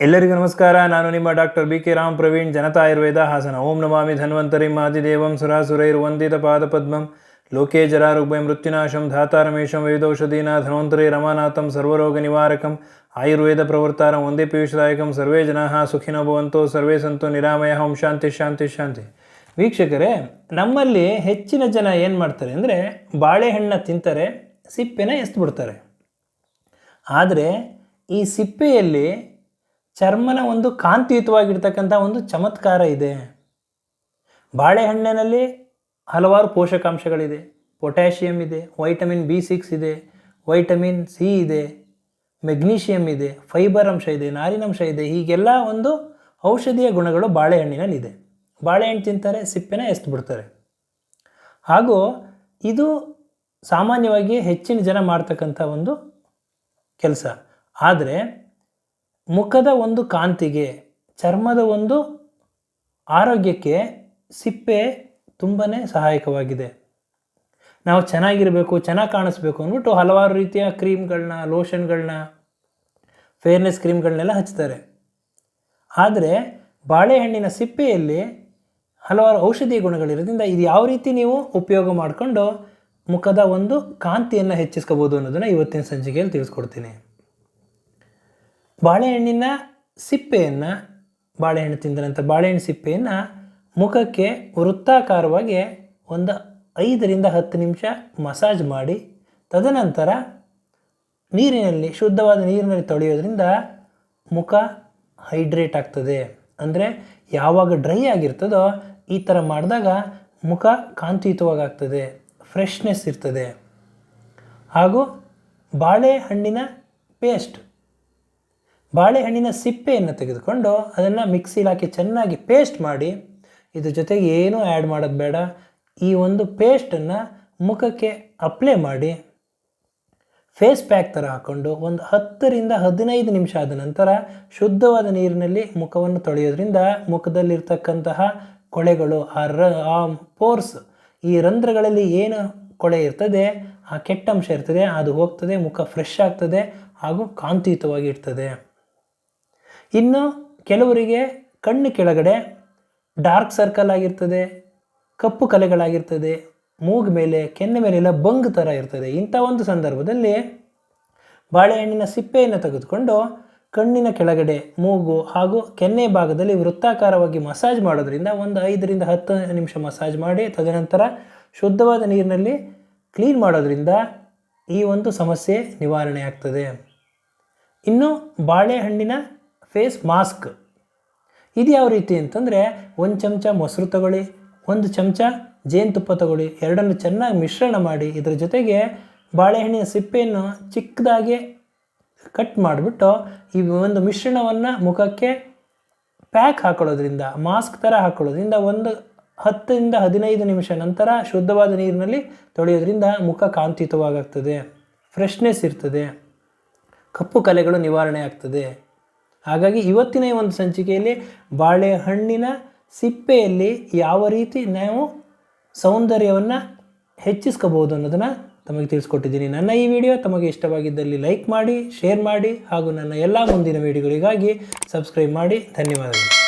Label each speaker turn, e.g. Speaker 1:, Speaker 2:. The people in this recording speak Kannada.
Speaker 1: ಎಲ್ಲರಿಗೂ ನಮಸ್ಕಾರ. ನಾನು ನಿಮ್ಮ doctor B K Ram Praveen, Janata Ayurveda Hassan. Om ನಮಾಮಿ ಧನ್ವಂತರಿ ಮಾದಿದೇವಂ ಸುರಾಸುರೈರ್ವಂದಿತ ಪಾದಪದ್ಮಂ. ಲೋಕೆ ಜರಾರುಗ್ಭಯ ಮೃತ್ಯುನಾಶಂ, ಧಾತಾರಮೇಶಂ, ವೇದೌಷಧೀನ ಧನ್ವಂತರಿ ರಮಾನಾಥಂ, ಸರ್ವರೋಗ ನಿವಾರಕಂ, ಆಯುರ್ವೇದ ಪ್ರವರ್ತಾರಂ ಒಂದೇ ಪೀಯೂಷದಾಯಕಂ, ಸರ್ವೇ ಜನಾ ಸುಖಿನೋ ಭವಂತೋ, ಸರ್ವೇ ಸಂತೋ ನಿರಾಮಯ, ಓಂ ಶಾಂತಿ ಶಾಂತಿ ಶಾಂತಿ. ವೀಕ್ಷಕರೇ, ನಮ್ಮಲ್ಲಿ ಹೆಚ್ಚಿನ ಜನ ಏನು ಮಾಡ್ತಾರೆ ಅಂದರೆ ಬಾಳೆಹಣ್ಣ ತಿಂತಾರೆ, ಸಿಪ್ಪೆನ ಎಸ್ದು ಬಿಡ್ತಾರೆ ಆದರೆ ಈ ಸಿಪ್ಪೆಯಲ್ಲಿ ಚರ್ಮನ ಒಂದು ಕಾಂತಿಯುತವಾಗಿರ್ತಕ್ಕಂಥ ಒಂದು ಚಮತ್ಕಾರ ಇದೆ. ಬಾಳೆಹಣ್ಣಿನಲ್ಲಿ ಹಲವಾರು ಪೋಷಕಾಂಶಗಳಿದೆ. ಪೊಟ್ಯಾಷಿಯಮ್ ಇದೆ, ವೈಟಮಿನ್ ಬಿ ಸಿಕ್ಸ್ ಇದೆ, ವೈಟಮಿನ್ ಸಿ ಇದೆ ಮೆಗ್ನೀಷಿಯಮ್ ಇದೆ, ಫೈಬರ್ ಅಂಶ ಇದೆ ನಾರಿನಂಶ ಇದೆ. ಹೀಗೆಲ್ಲ ಒಂದು ಔಷಧೀಯ ಗುಣಗಳು ಬಾಳೆಹಣ್ಣಿನಲ್ಲಿದೆ ಬಾಳೆಹಣ್ಣು ತಿಂತಾರೆ, ಸಿಪ್ಪೆನ ಎಸ್ತು ಬಿಡ್ತಾರೆ. ಹಾಗೂ ಇದು ಸಾಮಾನ್ಯವಾಗಿ ಹೆಚ್ಚಿನ ಜನ ಮಾಡ್ತಕ್ಕಂಥ ಒಂದು ಕೆಲಸ. ಆದರೆ ಮುಖದ ಒಂದು ಕಾಂತಿಗೆ, ಚರ್ಮದ ಒಂದು ಆರೋಗ್ಯಕ್ಕೆ ಸಿಪ್ಪೆ ತುಂಬಾ ಸಹಾಯಕವಾಗಿದೆ. ನಾವು ಚೆನ್ನಾಗಿರಬೇಕು, ಚೆನ್ನಾಗಿ ಕಾಣಿಸ್ಬೇಕು ಅಂದ್ಬಿಟ್ಟು ಹಲವಾರು ರೀತಿಯ ಕ್ರೀಮ್ಗಳನ್ನ, ಲೋಷನ್ಗಳನ್ನ, ಫೇರ್ನೆಸ್ ಕ್ರೀಮ್ಗಳನ್ನೆಲ್ಲ ಹಚ್ತಾರೆ. ಆದರೆ ಬಾಳೆಹಣ್ಣಿನ ಸಿಪ್ಪೆಯಲ್ಲಿ ಹಲವಾರು ಔಷಧೀಯ ಗುಣಗಳಿರೋದ್ರಿಂದ ಇದು ಯಾವ ರೀತಿ ನೀವು ಉಪಯೋಗ ಮಾಡಿಕೊಂಡು ಮುಖದ ಒಂದು ಕಾಂತಿಯನ್ನು ಹೆಚ್ಚಿಸ್ಕೋಬೋದು ಅನ್ನೋದನ್ನು ಇವತ್ತಿನ ಸಂಚಿಕೆಯಲ್ಲಿ ತಿಳಿಸ್ಕೊಡ್ತೀನಿ. ಬಾಳೆಹಣ್ಣಿನ ಸಿಪ್ಪೆಯನ್ನು ಬಾಳೆಹಣ್ಣು ತಿಂದ ನಂತರ ಬಾಳೆಹಣ್ಣು ಸಿಪ್ಪೆಯನ್ನು ಮುಖಕ್ಕೆ ವೃತ್ತಾಕಾರವಾಗಿ ಒಂದು ಐದರಿಂದ ಹತ್ತು ನಿಮಿಷ ಮಸಾಜ್ ಮಾಡಿ, ತದನಂತರ ನೀರಿನಲ್ಲಿ, ಶುದ್ಧವಾದ ನೀರಿನಲ್ಲಿ ತೊಳೆಯೋದ್ರಿಂದ ಮುಖ ಹೈಡ್ರೇಟ್ ಆಗ್ತದೆ. ಅಂದರೆ ಯಾವಾಗ ಡ್ರೈ ಆಗಿರ್ತದೋ ಈ ಥರ ಮಾಡಿದಾಗ ಮುಖ ಕಾಂತಿಯುತವಾಗ್ತದೆ ಫ್ರೆಶ್ನೆಸ್ ಇರ್ತದೆ. ಹಾಗೂ ಬಾಳೆಹಣ್ಣಿನ ಪೇಸ್ಟ್ ಬಾಳೆಹಣ್ಣಿನ ಸಿಪ್ಪೆಯನ್ನು ತೆಗೆದುಕೊಂಡು ಅದನ್ನು ಮಿಕ್ಸಿಲಿ ಹಾಕಿ ಚೆನ್ನಾಗಿ ಪೇಸ್ಟ್ ಮಾಡಿ, ಇದ್ರ ಜೊತೆಗೆ ಏನೂ ಆ್ಯಡ್ ಮಾಡೋದು ಬೇಡ. ಈ ಒಂದು ಪೇಸ್ಟನ್ನು ಮುಖಕ್ಕೆ ಅಪ್ಲೈ ಮಾಡಿ, ಫೇಸ್ ಪ್ಯಾಕ್ ಥರ ಹಾಕ್ಕೊಂಡು ಒಂದು ಹತ್ತರಿಂದ ಹದಿನೈದು ನಿಮಿಷ ಆದ ನಂತರ ಶುದ್ಧವಾದ ನೀರಿನಲ್ಲಿ ಮುಖವನ್ನು ತೊಳೆಯೋದ್ರಿಂದ ಮುಖದಲ್ಲಿರ್ತಕ್ಕಂತಹ ಕೊಳೆಗಳು, ಆ ರ, ಆ ಪೋರ್ಸ್ ಈ ರಂಧ್ರಗಳಲ್ಲಿ ಏನು ಕೊಳೆ ಇರ್ತದೆ, ಆ ಕೆಟ್ಟ ಅಂಶ ಇರ್ತದೆ, ಅದು ಹೋಗ್ತದೆ, ಮುಖ ಫ್ರೆಶ್ ಆಗ್ತದೆ ಹಾಗೂ ಕಾಂತಿಯುತವಾಗಿ ಇರ್ತದೆ. ಇನ್ನು ಕೆಲವರಿಗೆ ಕಣ್ಣು ಕೆಳಗಡೆ ಡಾರ್ಕ್ ಸರ್ಕಲ್ ಆಗಿರ್ತದೆ, ಕಪ್ಪು ಕಲೆಗಳಾಗಿರ್ತದೆ, ಮೂಗು ಮೇಲೆ, ಕೆನ್ನೆ ಮೇಲೆಲ್ಲ ಬಂಗ್ ಥರ ಇರ್ತದೆ. ಇಂಥ ಒಂದು ಸಂದರ್ಭದಲ್ಲಿ ಬಾಳೆಹಣ್ಣಿನ ಸಿಪ್ಪೆಯನ್ನು ತೆಗೆದುಕೊಂಡು ಕಣ್ಣಿನ ಕೆಳಗಡೆ ಮೂಗು ಹಾಗೂ ಕೆನ್ನೆ ಭಾಗದಲ್ಲಿ ವೃತ್ತಾಕಾರವಾಗಿ ಮಸಾಜ್ ಮಾಡೋದ್ರಿಂದ ಒಂದು ಐದರಿಂದ ಹತ್ತು ನಿಮಿಷ ಮಸಾಜ್ ಮಾಡಿ, ತದನಂತರ ಶುದ್ಧವಾದ ನೀರಿನಲ್ಲಿ ಕ್ಲೀನ್ ಮಾಡೋದ್ರಿಂದ ಈ ಒಂದು ಸಮಸ್ಯೆ ನಿವಾರಣೆ ಆಗ್ತದೆ. ಇನ್ನು ಬಾಳೆಹಣ್ಣಿನ ಫೇಸ್ ಮಾಸ್ಕ್. ಇದು ಯಾವ ರೀತಿ ಅಂತಂದರೆ ಒಂದು ಚಮಚ ಮೊಸರು ತಗೊಳ್ಳಿ, ಒಂದು ಚಮಚ ಜೇನುತುಪ್ಪ ತಗೊಳ್ಳಿ, ಎರಡನ್ನು ಚೆನ್ನಾಗಿ ಮಿಶ್ರಣ ಮಾಡಿ ಇದರ ಜೊತೆಗೆ ಬಾಳೆಹಣ್ಣಿನ ಸಿಪ್ಪೆಯನ್ನು ಚಿಕ್ಕದಾಗಿ ಕಟ್ ಮಾಡಿಬಿಟ್ಟು ಈ ಒಂದು ಮಿಶ್ರಣವನ್ನು ಮುಖಕ್ಕೆ ಪ್ಯಾಕ್ ಹಾಕೊಳ್ಳೋದ್ರಿಂದ, ಮಾಸ್ಕ್ ಥರ ಹಾಕೊಳ್ಳೋದ್ರಿಂದ ಒಂದು ಹತ್ತರಿಂದ ಹದಿನೈದು ನಿಮಿಷ ನಂತರ ಶುದ್ಧವಾದ ನೀರಿನಲ್ಲಿ ತೊಳೆಯೋದ್ರಿಂದ ಮುಖ ಕಾಂತಿಯುತವಾಗ್ತದೆ, ಫ್ರೆಶ್ನೆಸ್ ಇರ್ತದೆ, ಕಪ್ಪು ಕಲೆಗಳು ನಿವಾರಣೆ ಆಗ್ತದೆ. ಹಾಗಾಗಿ ಇವತ್ತಿನ ಈ ಒಂದು ಸಂಚಿಕೆಯಲ್ಲಿ ಬಾಳೆಹಣ್ಣಿನ ಸಿಪ್ಪೆಯಲ್ಲಿ ಯಾವ ರೀತಿ ನಾವು ಸೌಂದರ್ಯವನ್ನು ಹೆಚ್ಚಿಸ್ಕೋಬಹುದು ಅನ್ನೋದನ್ನು ತಮಗೆ ತಿಳಿಸ್ಕೊಟ್ಟಿದ್ದೀನಿ. ನನ್ನ ಈ ವಿಡಿಯೋ ತಮಗೆ ಇಷ್ಟವಾಗಿದ್ದಲ್ಲಿ ಲೈಕ್ ಮಾಡಿ, ಶೇರ್ ಮಾಡಿ ಹಾಗೂ ನನ್ನ ಎಲ್ಲ ಮುಂದಿನ ವಿಡಿಯೋಗಳಿಗಾಗಿ ಸಬ್ಸ್ಕ್ರೈಬ್ ಮಾಡಿ. ಧನ್ಯವಾದಗಳು.